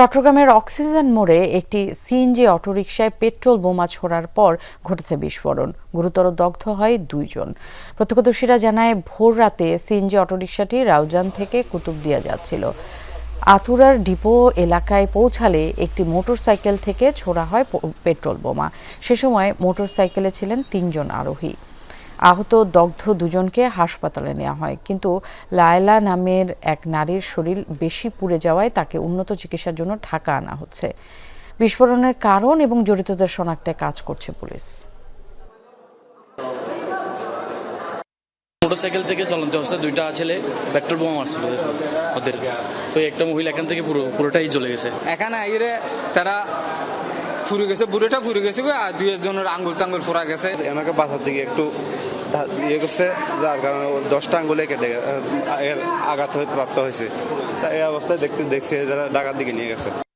চট্টগ্রামের অক্সিজেন মোড়ে একটি সিএনজি অটোরিকশায় পেট্রোল বোমা ছোড়ার পর ঘটেছে বিস্ফোরণ। গুরুতর দগ্ধ হয় দুইজন। প্রত্যক্ষদর্শীরা জানায়, ভোর রাতে সিএনজি অটোরিকশাটি রাউজান থেকে কুতুবদিয়া যাচ্ছিল। আতুরার ডিপো এলাকায় পৌঁছালে একটি মোটরসাইকেল থেকে ছোড়া হয় পেট্রোল বোমা। সে সময় মোটরসাইকেলে ছিলেন তিনজন আরোহী। আহত দগ্ধ দুজনকে হাসপাতালে নেওয়া হয়। কিন্তু লায়লা নামের এক নারীর শরীর বেশি পুড়ে যাওয়ায় তাকে উন্নত চিকিৎসার জন্য ঢাকা আনা হচ্ছে। বিস্ফোরণের কারণ এবং জড়িতদের শনাক্তে কাজ করছে পুলিশ। মোটরসাইকেল থেকে চলন্ত অবস্থায় দুইটা ছেলে পেট্রোল বোমা মারছিল ওদের- তো একটা মহিলা এখান থেকে পুরো পুরোটাই জ্বলে গেছে। এখানে আইরে তারা ফুরে গেছে বুড়োটা ফুরে গেছে আর দুই একজনের আঙ্গুল টাঙ্গুল ফোরা গেছে। এনাকে বাসার থেকে একটু ইয়ে করছে, যার কারণে দশটা আঙ্গুলে কেটে এর আঘাত প্রাপ্ত হয়েছে। এই অবস্থায় দেখতে দেখছি যারা ডাকার দিকে নিয়ে গেছে।